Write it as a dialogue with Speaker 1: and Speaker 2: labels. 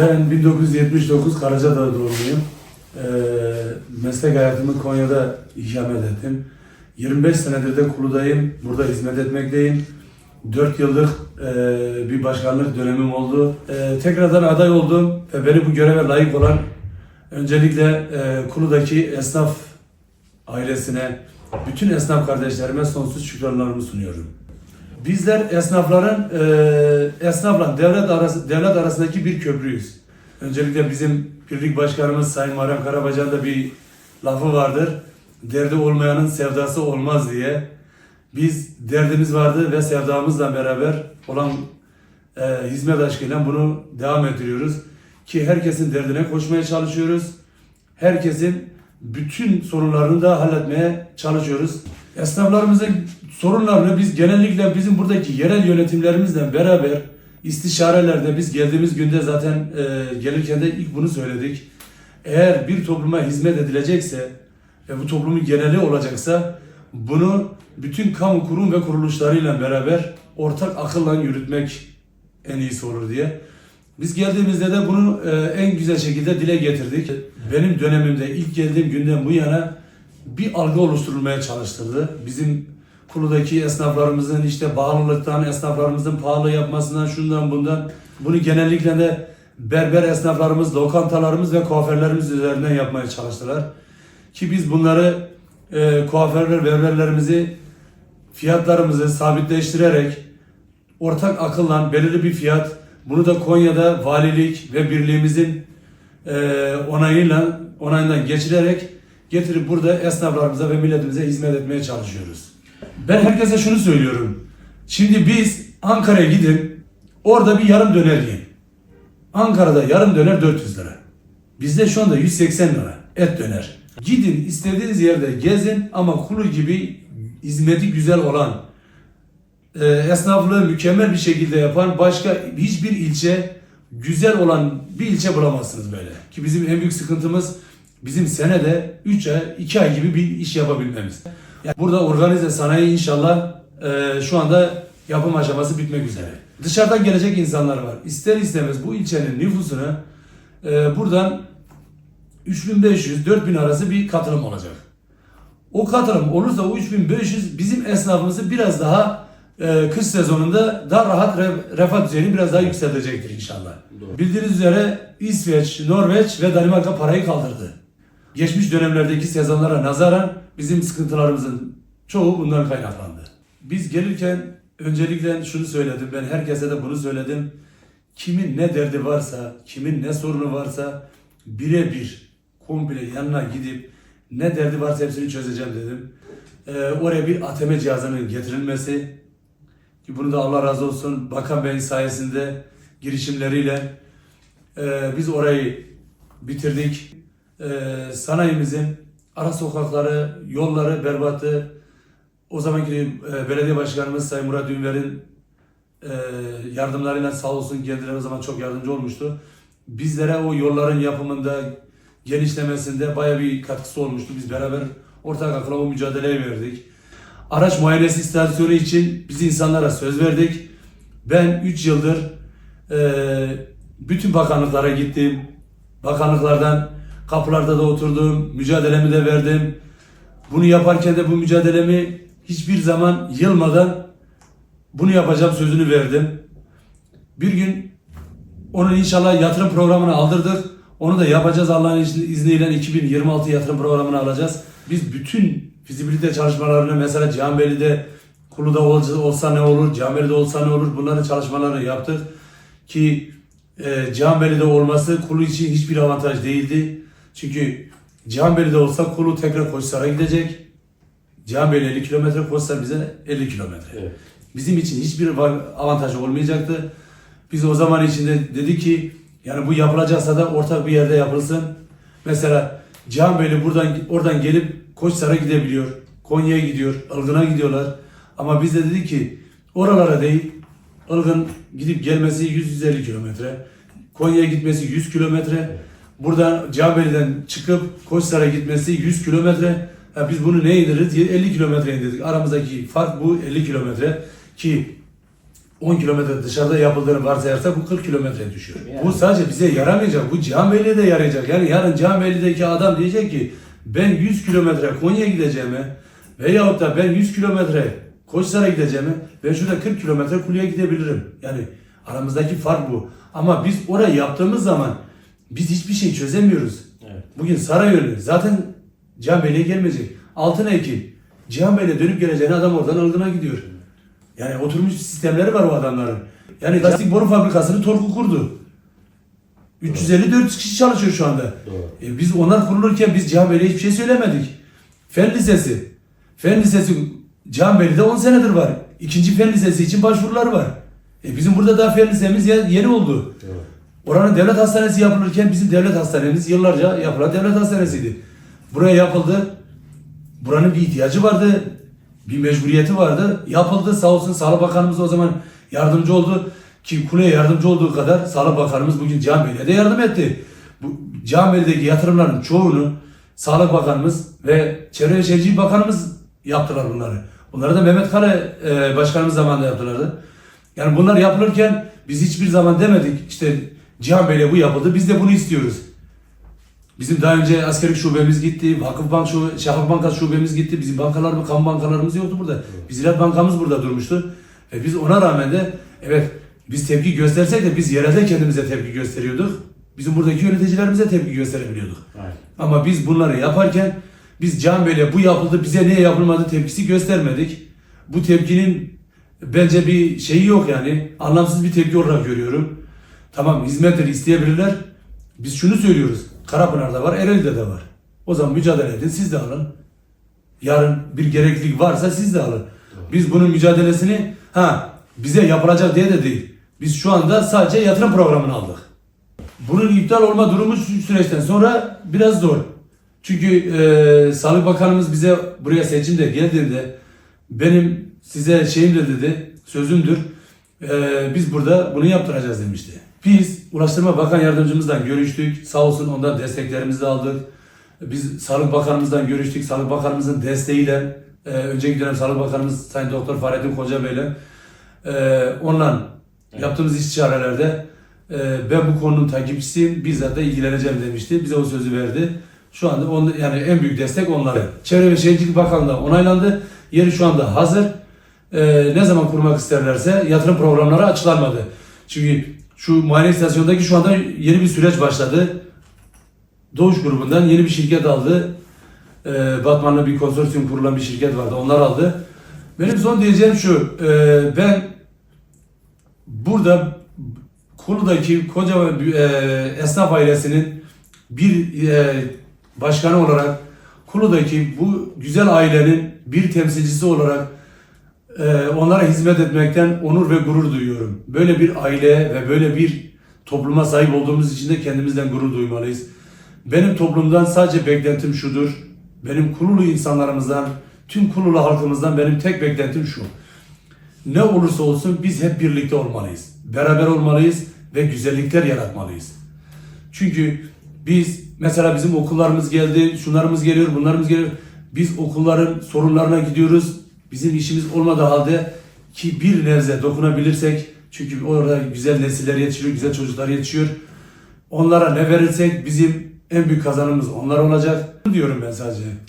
Speaker 1: Ben 1979 Karacadağ doğumluyum. Ee, meslek hayatımı Konya'da ikamet ettim. 25 senedir de Kulu'dayım. Burada hizmet etmekteyim. 4 yıllık e, bir başkanlık dönemim oldu. E, tekrardan aday oldum ve beni bu göreve layık olan öncelikle e, Kulu'daki esnaf ailesine, bütün esnaf kardeşlerime sonsuz şükranlarımı sunuyorum. Bizler esnafların e, esnafla devlet arası devlet arasındaki bir köprüyüz. Öncelikle bizim birlik başkanımız Sayın Muharrem Karabacan da bir lafı vardır. Derdi olmayanın sevdası olmaz diye. Biz derdimiz vardı ve sevdamızla beraber olan e, hizmet aşkıyla bunu devam ettiriyoruz. Ki herkesin derdine koşmaya çalışıyoruz. Herkesin bütün sorunlarını da halletmeye çalışıyoruz. Esnaflarımızın sorunlarını biz genellikle bizim buradaki yerel yönetimlerimizle beraber istişarelerde biz geldiğimiz günde zaten e, gelirken de ilk bunu söyledik. Eğer bir topluma hizmet edilecekse ve bu toplumun geneli olacaksa bunu bütün kamu kurum ve kuruluşlarıyla beraber ortak akılla yürütmek en iyisi olur diye. Biz geldiğimizde de bunu e, en güzel şekilde dile getirdik. Benim dönemimde ilk geldiğim günden bu yana bir algı oluşturulmaya çalıştırdı. Bizim kurudaki esnaflarımızın işte bağlılıktan, esnaflarımızın pahalı yapmasından, şundan bundan. Bunu genellikle de berber esnaflarımız, lokantalarımız ve kuaförlerimiz üzerinden yapmaya çalıştılar. Ki biz bunları e, kuaförler, berberlerimizi fiyatlarımızı sabitleştirerek ortak akılla belirli bir fiyat bunu da Konya'da valilik ve birliğimizin e, onayıyla onayından geçirerek getirip burada esnaflarımıza ve milletimize hizmet etmeye çalışıyoruz. Ben herkese şunu söylüyorum. Şimdi biz Ankara'ya gidin orada bir yarım döner yiyin. Ankara'da yarım döner 400 lira. Bizde şu anda 180 lira et döner. Gidin istediğiniz yerde gezin ama kulu gibi hizmeti güzel olan e, esnaflığı mükemmel bir şekilde yapan başka hiçbir ilçe güzel olan bir ilçe bulamazsınız böyle. Ki bizim en büyük sıkıntımız bizim senede 3 ay 2 ay gibi bir iş yapabilmemiz. Yani burada organize sanayi inşallah e, şu anda yapım aşaması bitmek üzere. Dışarıdan gelecek insanlar var. İster istemez bu ilçenin nüfusunu e, buradan 3500-4000 arası bir katılım olacak. O katılım olursa o 3500 bizim esnafımızı biraz daha e, kış sezonunda daha rahat re- refah düzeyini biraz daha yükseltecektir inşallah. Bildiğiniz üzere İsveç, Norveç ve Danimarka parayı kaldırdı. Geçmiş dönemlerdeki sezonlara nazaran bizim sıkıntılarımızın çoğu bundan kaynaklandı. Biz gelirken öncelikle şunu söyledim, ben herkese de bunu söyledim. Kimin ne derdi varsa, kimin ne sorunu varsa birebir komple yanına gidip ne derdi varsa hepsini çözeceğim dedim. Ee, oraya bir ATM cihazının getirilmesi, ki bunu da Allah razı olsun Bakan Bey'in sayesinde girişimleriyle e, biz orayı bitirdik. E, sanayimizin ara sokakları, yolları berbattı. O zamanki e, belediye başkanımız Sayın Murat Ünver'in e, yardımlarıyla sağ olsun kendileri o zaman çok yardımcı olmuştu. Bizlere o yolların yapımında, genişlemesinde baya bir katkısı olmuştu. Biz beraber ortak akılla o mücadeleyi verdik. Araç muayenesi istasyonu için biz insanlara söz verdik. Ben 3 yıldır e, bütün bakanlıklara gittim. Bakanlıklardan kapılarda da oturdum. Mücadelemi de verdim. Bunu yaparken de bu mücadelemi hiçbir zaman yılmadan bunu yapacağım sözünü verdim. Bir gün onun inşallah yatırım programını aldırdık. Onu da yapacağız Allah'ın izniyle 2026 yatırım programını alacağız. Biz bütün fizibilite çalışmalarını mesela Cihanbeyli'de Kulu'da ol- olsa ne olur, Cihanbeyli'de olsa ne olur bunların çalışmalarını yaptık. Ki e, Cihanbeyli'de olması Kulu için hiçbir avantaj değildi. Çünkü Cihanbeyli'de olsa Kulu tekrar Koçhisar'a gidecek. Cihanbeyli 50 kilometre, Koçhisar bize 50 kilometre.
Speaker 2: Evet.
Speaker 1: Bizim için hiçbir va- avantajı olmayacaktı. Biz o zaman içinde dedi ki yani bu yapılacaksa da ortak bir yerde yapılsın. Mesela Cihanbeyli buradan oradan gelip Koçhisar'a gidebiliyor. Konya'ya gidiyor, Ilgın'a gidiyorlar. Ama biz de dedik ki oralara değil, Ilgın gidip gelmesi 100-150 kilometre. Konya'ya gitmesi 100 kilometre. Buradan Cihanbeyli'den çıkıp Koçhisar'a gitmesi 100 kilometre. Biz bunu ne indiririz? 50 kilometre indirdik. Aramızdaki fark bu 50 kilometre. Ki 10 kilometre dışarıda yapıldığını varsayarsak bu 40 kilometre düşüyor.
Speaker 2: Yani.
Speaker 1: Bu sadece bize yaramayacak. Bu Cihanbeyli'ye de yarayacak. Yani yarın Cihanbeyli'deki adam diyecek ki ben 100 kilometre Konya'ya gideceğime veyahut da ben 100 kilometre Koçhisar'a gideceğime ben şurada 40 kilometre Kulu'ya gidebilirim. Yani aramızdaki fark bu. Ama biz orayı yaptığımız zaman biz hiçbir şey çözemiyoruz.
Speaker 2: Evet.
Speaker 1: Bugün Sarayölü zaten Cihanbeyli'ye gelmeyecek. Altın Ekin Cihanbeyli'ye dönüp geleceğine adam oradan Ilgın'a gidiyor. Yani oturmuş sistemleri var o adamların. Yani plastik boru fabrikasını Torku kurdu. 350-400 kişi çalışıyor şu anda.
Speaker 2: Doğru.
Speaker 1: E biz onlar kurulurken biz Cihanbeyli'ye hiçbir şey söylemedik. Fen Lisesi. Fen Lisesi Cihanbeyli'de 10 senedir var. İkinci Fen Lisesi için başvurular var. E bizim burada daha Fen Lisemiz ye- yeni oldu.
Speaker 2: Doğru.
Speaker 1: Oranın devlet hastanesi yapılırken bizim devlet hastanemiz yıllarca yapılan devlet hastanesiydi. Buraya yapıldı. Buranın bir ihtiyacı vardı. Bir mecburiyeti vardı. Yapıldı. Sağ olsun Sağlık Bakanımız o zaman yardımcı oldu. Ki kuleye yardımcı olduğu kadar Sağlık Bakanımız bugün Bey'le de yardım etti. Bu Cihan Bey'deki yatırımların çoğunu Sağlık Bakanımız ve Çevre ve Şehircilik Bakanımız yaptılar bunları. Bunları da Mehmet Kale e, Başkanımız zamanında yaptılardı. Yani bunlar yapılırken biz hiçbir zaman demedik işte Cihan Bey'le bu yapıldı biz de bunu istiyoruz. Bizim daha önce askerlik şubemiz gitti, Vakıfbank şube, Şafak Bankası şubemiz gitti. Bizim bankalar, kamu bankalarımız yoktu burada. Biz Ziraat Bankamız burada durmuştu. Ve biz ona rağmen de evet biz tepki göstersek de biz yerelde kendimize tepki gösteriyorduk. Bizim buradaki yöneticilerimize tepki gösterebiliyorduk.
Speaker 2: Aynen.
Speaker 1: Ama biz bunları yaparken biz Can Bey'le bu yapıldı bize niye yapılmadı tepkisi göstermedik. Bu tepkinin bence bir şeyi yok yani. Anlamsız bir tepki olarak görüyorum. Tamam hizmetleri isteyebilirler. Biz şunu söylüyoruz. Karapınar'da var, Ereğli'de de var. O zaman mücadele edin siz de alın. Yarın bir gereklilik varsa siz de alın. Biz bunun mücadelesini ha bize yapılacak diye de değil. Biz şu anda sadece yatırım programını aldık. Bunun iptal olma durumu süreçten sonra biraz zor. Çünkü e, Sağlık Bakanımız bize buraya seçimde geldiğinde benim size şeyim de dedi, sözümdür. E, biz burada bunu yaptıracağız demişti. Biz Ulaştırma Bakan Yardımcımızdan görüştük. Sağ olsun ondan desteklerimizi de aldık. Biz Sağlık Bakanımızdan görüştük. Sağlık Bakanımızın desteğiyle e, önceki dönem Sağlık Bakanımız Sayın Doktor Fahrettin Koca Bey'le e, onunla yaptığımız istişarelerde e, ben bu konunun takipçisiyim. Bizzat da ilgileneceğim demişti. Bize o sözü verdi. Şu anda on, yani en büyük destek onlara. Çevre ve Şehircilik Bakanlığı onaylandı. Yeri şu anda hazır. E, ne zaman kurmak isterlerse yatırım programları açıklanmadı. Çünkü şu muayene istasyondaki şu anda yeni bir süreç başladı. Doğuş grubundan yeni bir şirket aldı. E, Batman'la bir konsorsiyum kurulan bir şirket vardı. Onlar aldı. Benim son diyeceğim şu. e, ben burada Kulu'daki bir, e, esnaf ailesinin bir e, başkanı olarak Kulu'daki bu güzel ailenin bir temsilcisi olarak onlara hizmet etmekten onur ve gurur duyuyorum. Böyle bir aile ve böyle bir topluma sahip olduğumuz için de kendimizden gurur duymalıyız. Benim toplumdan sadece beklentim şudur. Benim Kululu insanlarımızdan, tüm Kululu halkımızdan benim tek beklentim şu. Ne olursa olsun biz hep birlikte olmalıyız. Beraber olmalıyız ve güzellikler yaratmalıyız. Çünkü biz mesela bizim okullarımız geldi, şunlarımız geliyor, bunlarımız geliyor. Biz okulların sorunlarına gidiyoruz. Bizim işimiz olmadığı halde ki bir nebze dokunabilirsek çünkü orada güzel nesiller yetişiyor, güzel çocuklar yetişiyor. Onlara ne verirsek bizim en büyük kazanımız onlar olacak. Diyorum ben sadece.